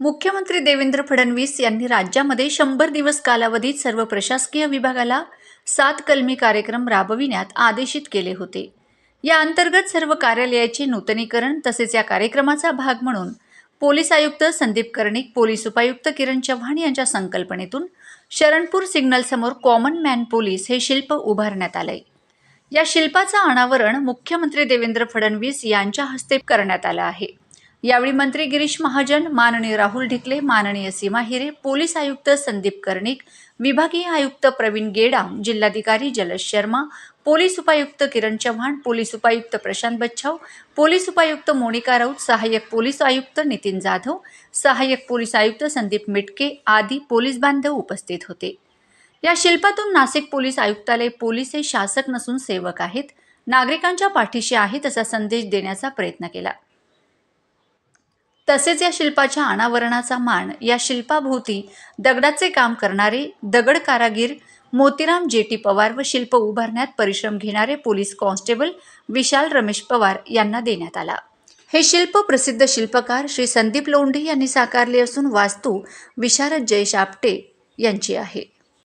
मुख्यमंत्री देवेंद्र फडणवीस यांनी राज्यामध्ये शंभर दिवस कालावधीत सर्व प्रशासकीय विभागाला सात कलमी कार्यक्रम राबविण्यात आदेशित केले होते. या अंतर्गत सर्व कार्यालयाचे नूतनीकरण तसेच या कार्यक्रमाचा भाग म्हणून पोलीस आयुक्त संदीप कर्णिक पोलीस उपायुक्त किरण चव्हाण यांच्या संकल्पनेतून शरणपूर सिग्नलसमोर कॉमन मॅन पोलीस हे शिल्प उभारण्यात आलंय या शिल्पाचं अनावरण मुख्यमंत्री देवेंद्र फडणवीस यांच्या हस्ते करण्यात आलं आहे. यावेळी मंत्री गिरीश महाजन माननीय राहुल ढिकले माननीय सीमा हिरे पोलीस आयुक्त संदीप कर्णिक विभागीय आयुक्त प्रवीण गेडाम जिल्हाधिकारी जलज शर्मा पोलीस उपायुक्त किरण चव्हाण पोलीस उपायुक्त प्रशांत बच्छाव पोलीस उपायुक्त मोनिका राऊत सहाय्यक पोलीस आयुक्त नितीन जाधव सहाय्यक पोलीस आयुक्त संदीप मिटके आदी पोलीस बांधव उपस्थित होते. या शिल्पातून नाशिक पोलीस आयुक्तालय पोलीस हे शासक नसून सेवक आहेत. नागरिकांच्या पाठीशी आहेत असा संदेश देण्याचा प्रयत्न केला. तसेच या शिल्पाच्या अनावरणाचा मान या शिल्पाभोवती दगडाचे काम करणारे दगड कारागीर मोतीराम जेटी पवार व शिल्प उभारण्यात परिश्रम घेणारे पोलीस कॉन्स्टेबल विशाल रमेश पवार यांना देण्यात आला. हे शिल्प प्रसिद्ध शिल्पकार श्री संदीप लोंढे यांनी साकारले असून वास्तू विशारद जयेश आपटे यांची आहे.